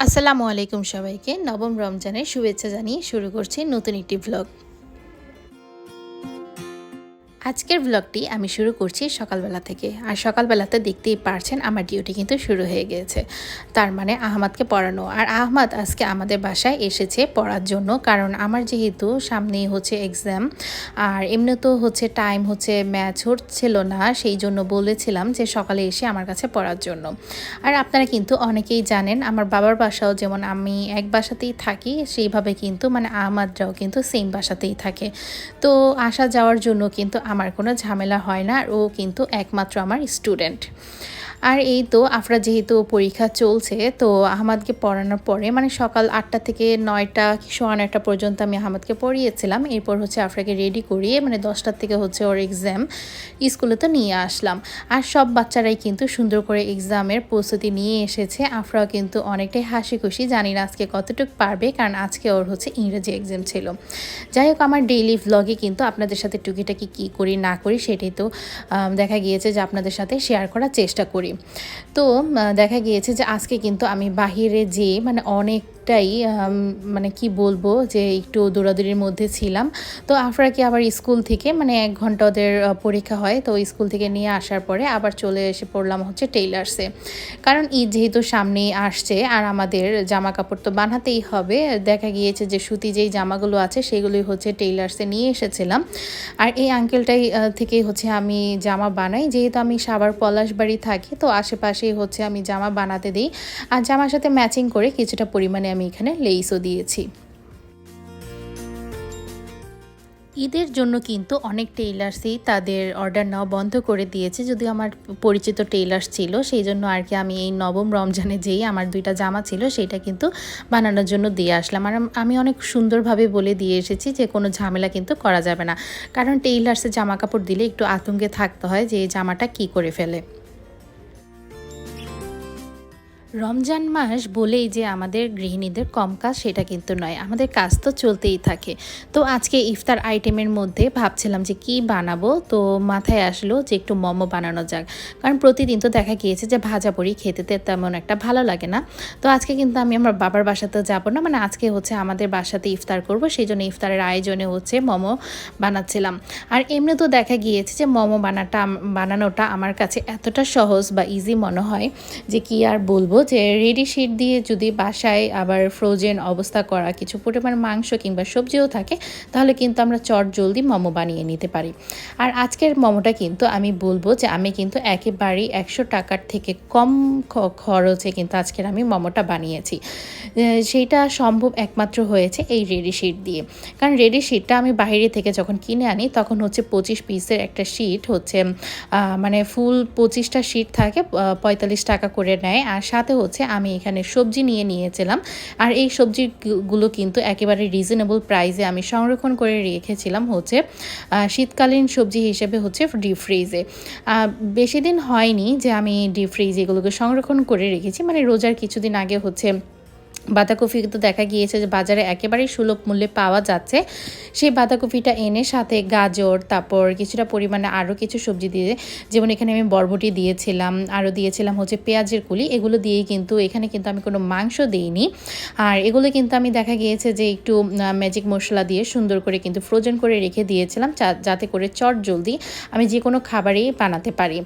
আসসালামু আলাইকুম সবাইকে। নবম রমজানের শুভেচ্ছা জানিয়ে শুরু করছি নতুন একটি ভ্লগ আজকের ব্লগটি আমি শুরু করছি সকালবেলা থেকে। আর সকালবেলাতে দেখতেই পারছেন আমার ডিউটি কিন্তু শুরু হয়ে গিয়েছে তার মানে আহমাদকে পড়ানো। আর আহমাদ আজকে আমাদের বাসায় এসেছে পড়ার জন্য। কারণ আমার যেহেতু সামনেই হচ্ছে এক্সাম আর এমনি তো হচ্ছে টাইম হচ্ছে ম্যাচ হচ্ছিল না, সেই জন্য বলেছিলাম যে সকালে এসে আমার কাছে পড়ার জন্য। আর আপনারা কিন্তু অনেকেই জানেন, আমার বাবার বাসাও যেমন আমি এক বাসাতেই থাকি, সেইভাবে কিন্তু মানে আহমাদরাও কিন্তু সেম বাসাতেই থাকে। তো আসা যাওয়ার জন্য কিন্তু আমার কোনো ঝামেলা হয় না আর ও কিন্তু একমাত্র আমার স্টুডেন্ট আর এই তো আফরা যেহেতু পরীক্ষা চলছে, তো আহমাদকে পড়ানোর পরে মানে সকাল আটটা থেকে নয়টা কি সোয়া নয়টা পর্যন্ত আমি আহমাদকে পড়িয়েছিলাম। এরপর হচ্ছে আফরাকে রেডি করিয়ে মানে দশটার থেকে হচ্ছে ওর এক্সাম স্কুলে তো নিয়ে আসলাম। আর সব বাচ্চারাই কিন্তু সুন্দর করে এক্সামের প্রস্তুতি নিয়ে এসেছে। আফরাও কিন্তু অনেকটাই হাসি খুশি জানি না আজকে কতটুকু পারবে, কারণ আজকে ওর হচ্ছে ইংরেজি এক্সাম ছিল। যাই হোক, আমার ডেইলি ভ্লগে কিন্তু আপনাদের সাথে টুকিটাকি কী করি, না করি, সেটাই তো দেখা গিয়েছে যে আপনাদের সাথে শেয়ার করার চেষ্টা করি। তো দেখা গিয়েছে যে আজকে কিন্তু আমি বাহিরে যেয়ে মানে অনেকটাই মানে কি বলব যে একটু দৌড়াদৌড়ির মধ্যে ছিলাম। তো আফরাকে আবার স্কুল থেকে মানে এক ঘণ্টা ওদের পরীক্ষা হয়, তো স্কুল থেকে নিয়ে আসার পরে আবার চলে এসে পড়লাম হচ্ছে টেইলার্সে। কারণ ঈদ যেহেতু সামনেই আসছে, আর আমাদের জামা কাপড় তো বানাতেই হবে, দেখা গিয়েছে যে সুতি যেই জামাগুলো আছে সেগুলোই হচ্ছে টেইলার্সে নিয়ে এসেছিলাম। আর এই আঙ্কেলটাই থেকেই হচ্ছে আমি জামা বানাই, যেহেতু আমি সাবার পলাশবাড়ি থাকি, তো আশেপাশেই হচ্ছে আমি জামা বানাতে দিই। আর জামার সাথে ম্যাচিং করে কিছুটা পরিমাণে আমি এখানে লেইসও দিয়েছি। ঈদের জন্য কিন্তু অনেক টেইলার্সই তাদের অর্ডার নেওয়া বন্ধ করে দিয়েছে। যদিও আমার পরিচিত টেইলার্স ছিল, সেই জন্য আর কি আমি এই নবম রমজানে যেই আমার দুইটা জামা ছিল, সেটা কিন্তু বানানোর জন্য দিয়ে আসলাম। আর আমি অনেক সুন্দরভাবে বলে দিয়ে এসেছি যে কোনো ঝামেলা কিন্তু করা যাবে না। কারণ টেইলার্সে জামা কাপড় দিলে একটু আতঙ্কে থাকতে হয় যে এই জামাটা কি করে ফেলে। রমজান মাস বলেই যে আমাদের গৃহিণীদের কম কাজ, সেটা কিন্তু নয়। আমাদের কাজ তো চলতেই থাকে। তো আজকে ইফতার আইটেমের মধ্যে ভাবছিলাম যে কি বানাবো? তো মাথায় আসলো যে একটু মোমো বানানো যাক। কারণ প্রতিদিন তো দেখা গিয়েছে যে ভাজা পড়ি খেতে তেমন একটা ভালো লাগে না। তো আজকে কিন্তু আমি আমার বাবার বাসাতে যাব না। মানে আজকে হচ্ছে আমাদের বাসাতে ইফতার করব। সেই জন্য ইফতারের আয়োজনে হচ্ছে মোমো বানাচ্ছিলাম। আর এমনি তো দেখা গিয়েছে যে মোমো বানাটা, বানানোটা আমার কাছে এতটা সহজ বা ইজি মনে হয় যে কি আর বলব। যে রেডি শিট দিয়ে যদি বাসায় আবার ফ্রোজেন অবস্থা করা কিছু পরিমাণ মাংস কিংবা সবজিও থাকে, তাহলে কিন্তু আমরা চট জলদি মোমো বানিয়ে নিতে পারি। আর আজকের মোমোটা কিন্তু আমি বলব যে আমি কিন্তু একেবারেই একশো টাকার থেকে কম খরচে কিন্তু আজকের আমি মোমোটা বানিয়েছি। সেইটা সম্ভব একমাত্র হয়েছে এই রেডি শিট দিয়ে। কারণ রেডি শিটটা আমি বাইরে থেকে যখন কিনে আনি, তখন হচ্ছে পঁচিশ পিসের একটা শিট হচ্ছে মানে ফুল পঁচিশটা শিট থাকে পঁয়তাল্লিশ টাকা করে নেয়। আর সাথে হচ্ছে, আমি এখানে সবজি নিয়ে নিয়েছিলাম। আর এই সবজিগুলো কিন্তু একেবারে রিজনেবল প্রাইসে আমি সংরক্ষণ করে রেখেছিলাম হচ্ছে শীতকালীন সবজি হিসেবে হচ্ছে ডিপ ফ্রিজে বেশি দিন হয়নি যে আমি ডিপ ফ্রিজ এগুলোকে সংরক্ষণ করে রেখেছি মানে রোজার কিছুদিন আগে হচ্ছে বাঁধাকপি তো দেখা গিয়েছে যে বাজারে একেবারেই সুলভ মূল্যে পাওয়া যাচ্ছে। সেই বাঁধাকপিটা এনে সাথে গাজর, তারপর কিছুটা পরিমাণে আরও কিছু সবজি দিয়ে, যেমন এখানে আমি বরবটি দিয়েছিলাম, আরও দিয়েছিলাম হচ্ছে পেঁয়াজের কুলি। এগুলো দিয়েই কিন্তু, এখানে কিন্তু আমি কোনো মাংস দিইনি। আর এগুলো কিন্তু আমি দেখা গিয়েছে যে একটু ম্যাজিক মশলা দিয়ে সুন্দর করে কিন্তু ফ্রোজেন করে রেখে দিয়েছিলাম যাতে করে চট জলদি আমি যে কোনো খাবারই বানাতে পারি।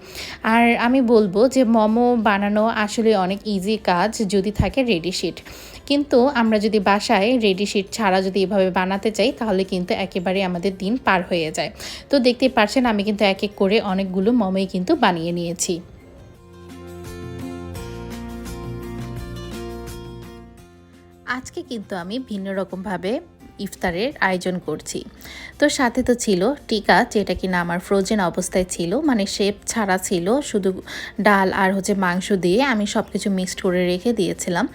আর আমি বলব যে মোমো বানানো আসলে অনেক ইজি কাজ, যদি থাকে রেডি শিট কিন্তু আমরা যদি বাসায় রেডি শিট ছাড়া যদি এভাবে বানাতে চাই, তাহলে কিন্তু একেবারে আমাদের দিন পার হয়ে যায়। তো দেখতে পারছেন, আমি কিন্তু এক এক করে অনেকগুলো মমই কিন্তু বানিয়ে নিয়েছি। আজকে কিন্তু আমি ভিন্ন রকমভাবে ইফতারের আয়োজন করছি। তো সাথে তো ছিল টিকা, যেটা কিনা আমার ফ্রোজেন অবস্থায় ছিল মানে শেপ ছাড়া ছিল, শুধু ডাল আর হচ্ছে মাংস দিয়ে আমি সব কিছু মিক্সড করে রেখে দিয়েছিলাম।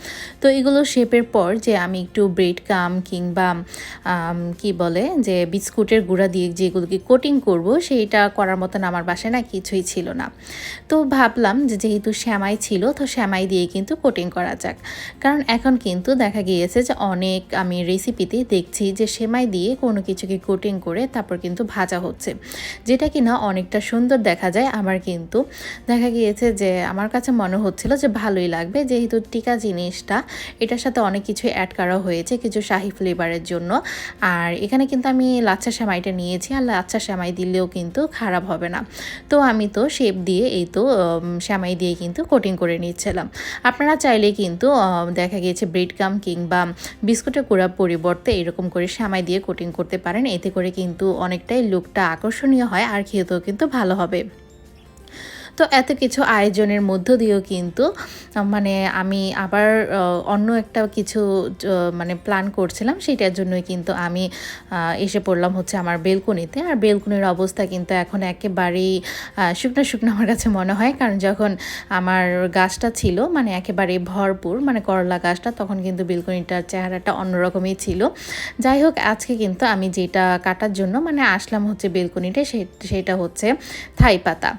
তো এগুলো শেপের পর যে আমি একটু ব্রেড কাম কিংবা কি বলে, যে বিস্কুটের গুঁড়া দিয়ে যেগুলোকে কোটিং করব, সেইটা করার মতন আমার বাসায় না কিছুই ছিল না। তো ভাবলাম যে যেহেতু শ্যামাই ছিল, তো শ্যামাই দিয়ে কিন্তু কোটিং করা যাক। কারণ এখন কিন্তু দেখা গিয়েছে যে অনেক আমি রেসিপিতে দেখছি দেখছি যে সেমাই দিয়ে কোনো কিছুকে কোটিং করে তারপর কিন্তু ভাজা হচ্ছে। যেটা কিনা অনেকটা সুন্দর দেখা যায় আমার কিন্তু। দেখা গিয়েছে যে আমার কাছে মনে হচ্ছিল যে ভালোই লাগবে, যেহেতু টিকা জিনিসটা, এটার সাথে অনেক কিছু অ্যাড করা হয়েছে কিছু শাহি ফ্লেভারের জন্য। আর এখানে কিন্তু আমি লাচ্ছা সেমাইটা নিয়েছি, আর লাচ্ছা সেমাই দিলেও কিন্তু খারাপ হবে না। তো আমি তো শেপ দিয়ে এই তো সেমাই দিয়ে কিন্তু কোটিং করে নিচ্ছিলাম। আপনারা চাইলে কিন্তু দেখা গিয়েছে ব্রেড গাম কিংবা বিস্কুটের কুড়া পরিবর্তে এরকম করে সামাই দিয়ে কোটিং করতে পারেন, এতে করে কিন্তু অনেকটাই লুকটা আকর্ষণীয় হয়, আর খেতেও কিন্তু ভালো হবে। তো এত কিছু আয়োজনের মধ্য দিয়েও কিন্তু মানে আমি আবার অন্য একটা কিছু মানে প্ল্যান করছিলাম। সেটার জন্যই কিন্তু আমি এসে পড়লাম হচ্ছে আমার বেলকনিতে। আর বেলকনির অবস্থা কিন্তু এখন একেবারেই শুকনো শুকনো আমার কাছে মনে হয়। কারণ যখন আমার গাছটা ছিল মানে একেবারে ভরপুর মানে করলা গাছটা, তখন কিন্তু বেলকনিটার চেহারাটা অন্যরকমই ছিল। যাই হোক, আজকে কিন্তু আমি যেটা কাটার জন্য মানে আসলাম হচ্ছে বেলকনিতে সেটা হচ্ছে থাই পাতা।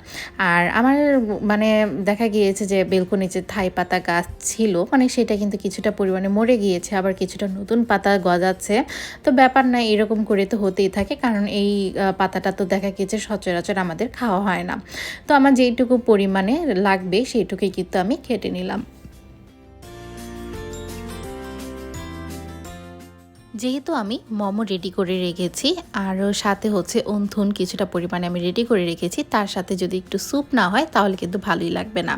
আর আমার মানে দেখা গিয়েছে যে বেলকনি যে থাই পাতা গাছ ছিল মানে সেটা কিন্তু কিছুটা পরিমাণে মরে গিয়েছে, আবার কিছুটা নতুন পাতা গজাচ্ছে। তো ব্যাপার না, এরকম করে তো হতেই থাকে, কারণ এই পাতাটা তো দেখা গিয়েছে সচরাচর আমাদের খাওয়া হয় না। তো আমার যেইটুকু পরিমাণে লাগবে, সেইটুকুই কিন্তু আমি কেটে নিলাম। যেহেতু আমি মোমো রেডি করে রেখেছি, আর সাথে হচ্ছে অন্থুন কিছুটা পরিমাণে আমি রেডি করে রেখেছি, তার সাথে যদি একটু স্যুপ না হয়, তাহলে কিন্তু ভালোই লাগবে না।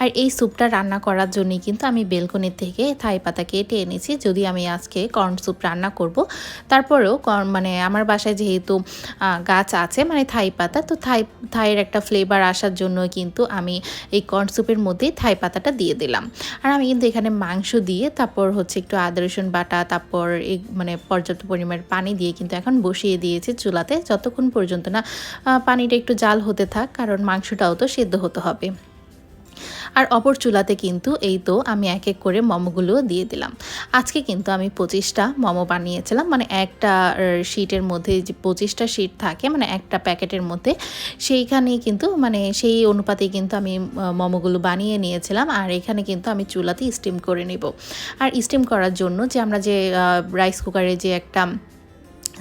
আর এই স্যুপটা রান্না করার জন্যই কিন্তু আমি বেলকনি থেকে থাই পাতা কেটে এনেছি, যদি আমি আজকে কর্ন স্যুপ রান্না করব। তারপরেও মানে আমার বাসায় যেহেতু গাছ আছে মানে থাই পাতা, তো থাই, থাইয়ের একটা ফ্লেভার আসার জন্য কিন্তু আমি এই কর্ন স্যুপের মধ্যেই থাই পাতাটা দিয়ে দিলাম। আর আমি কিন্তু এখানে মাংস দিয়ে, তারপর হচ্ছে একটু আদা রসুন বাটা, তারপর মানে পর্যাপ্ত পরিমাণের পানি দিয়ে কিন্তু এখন বসিয়ে দিয়েছি চুলাতে, যতক্ষণ পর্যন্ত না পানিটা একটু জাল হতে থাক, কারণ মাংসটাও তো সেদ্ধ হতে হবে। আর অপর চুলাতে কিন্তু এই তো আমি এক এক করে মোমোগুলো দিয়ে দিলাম। আজকে কিন্তু আমি পঁচিশটা মোমো বানিয়েছিলাম মানে একটা শিটের মধ্যে যে পঁচিশটা শিট থাকে মানে একটা প্যাকেটের মধ্যে, সেইখানেই কিন্তু মানে সেই অনুপাতে কিন্তু আমি মোমোগুলো বানিয়ে নিয়েছিলাম, আর এখানে কিন্তু আমি চুলাতে স্টিম করে নেব। আর স্টিম করার জন্য যে আমরা যে রাইস কুকারে যে একটা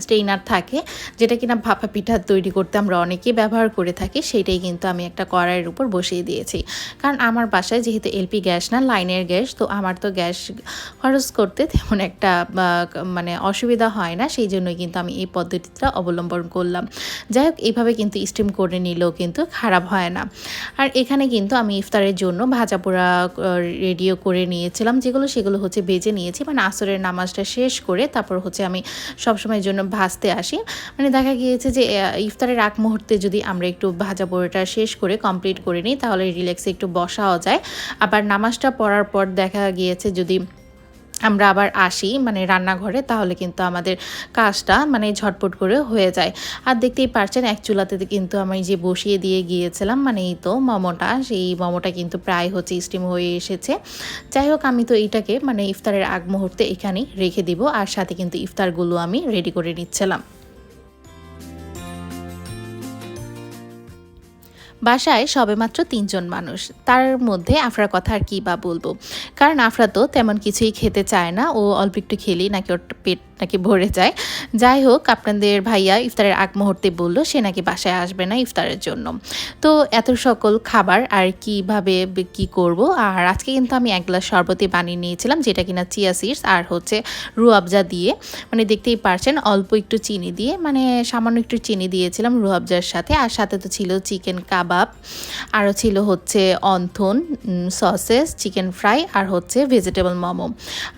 স্টেইনার থাকে, যেটা কিনা ভাপা পিঠা তৈরি করতে আমরা অনেকেই ব্যবহার করে থাকি সেটাই কিন্তু আমি একটা কড়াইয়ের উপর বসিয়ে দিয়েছি। কারণ আমার বাসায় যেহেতু এলপি গ্যাস না, লাইনের গ্যাস, তো আমার তো গ্যাস খরচ করতে তেমন একটা মানে অসুবিধা হয় না, সেই জন্যই কিন্তু আমি এই পদ্ধতিটা অবলম্বন করলাম। যাই হোক, এইভাবে কিন্তু স্টিম করে নিলেও কিন্তু খারাপ হয় না। আর এখানে কিন্তু আমি ইফতারের জন্য ভাজা পোড়া রেডিও করে নিয়েছিলাম, যেগুলো সেগুলো হচ্ছে বেজে নিয়েছি মানে আসরের নামাজটা শেষ করে তারপর হচ্ছে আমি সবসময়ের জন্য ভাজতে আসি। মানে দেখা গিয়েছে যে ইফতারের আগ মুহূর্তে যদি আমরা একটু ভাজা পোড়াটা শেষ করে কমপ্লিট করে নিই, তাহলে রিল্যাক্সে একটু বসাও যায়। আবার নামাজটা পড়ার পর দেখা গিয়েছে যদি আমরা আবার আসি মানে রান্নাঘরে, তাহলে কিন্তু আমাদের কাজটা মানে ঝটপট করে হয়ে যায়। আর দেখতেই পারছেন, এক চুলাতে কিন্তু আমি যে বসিয়ে দিয়ে গিয়েছিলাম মানে এই তো মোমোটা, সেই মোমোটা কিন্তু প্রায় হচ্ছে স্টিম হয়ে এসেছে। যাই হোক, আমি তো এইটাকে মানে ইফতারের আগ মুহূর্তে এখানেই রেখে দিব, আর সাথে কিন্তু ইফতারগুলো আমি রেডি করে নিচ্ছিলাম। বাসায় সবেমাত্র তিনজন মানুষ। তার মধ্যে আফরার কথা আর কী বা বলব? কারণ আফরা তো তেমন কিছুই খেতে চায় না, ও অল্প একটু খেলেই নাকি ওর পেট নাকি ভরে যায়। যাই হোক, আপনাদের ভাইয়া ইফতারের আগ মুহূর্তে বলল, সে নাকি বাসায় আসবে না ইফতারের জন্য। তো এত সকল খাবার আর কীভাবে কি করব? আর আজকে কিন্তু আমি এক গ্লাস শরবতি বানিয়ে নিয়েছিলাম, যেটা কিনা চিয়া সিডস আর হচ্ছে রুয়াবজা দিয়ে। মানে দেখতেই পারছেন, অল্প একটু চিনি দিয়ে মানে সামান্য একটু চিনি দিয়েছিলাম রুয়াবজার সাথে। আর সাথে তো ছিল চিকেন কাবাব, আরও ছিল হচ্ছে অন্থন সসেস, চিকেন ফ্রাই, আর হচ্ছে ভেজিটেবল মোমো।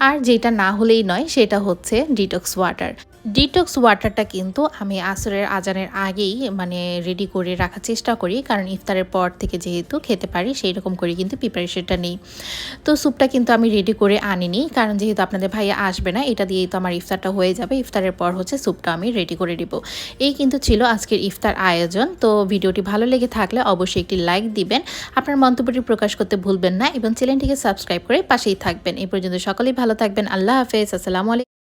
আর যেটা না হলেই নয়, সেটা হচ্ছে ডিটক্স ওয়াটার ডিটক্স ওয়াটারটা কিন্তু আমি আসরের আজানের আগেই মানে রেডি করে রাখার চেষ্টা করি, কারণ ইফতারের পর থেকে যেহেতু খেতে পারি সেই রকম করে কিন্তু প্রিপারেশনটা নেই। তো স্যুপটা কিন্তু আমি রেডি করে আনিনি, কারণ যেহেতু আপনাদের ভাইয়া আসবে না, এটা দিয়েই তো আমার ইফতারটা হয়ে যাবে। ইফতারের পর হচ্ছে স্যুপটা আমি রেডি করে দিব এই কিন্তু ছিল আজকের ইফতার আয়োজন, তো ভিডিওটি ভালো লেগে থাকলে অবশ্যই একটি লাইক দিবেন। আপনার মন্তব্যটি প্রকাশ করতে ভুলবেন না, এবং চ্যানেলটিকে সাবস্ক্রাইব করে পাশেই থাকবেন। এই পর্যন্ত সকলেই ভালো থাকবেন, আল্লাহ হাফেজ, আসসালামু আলাইকুম।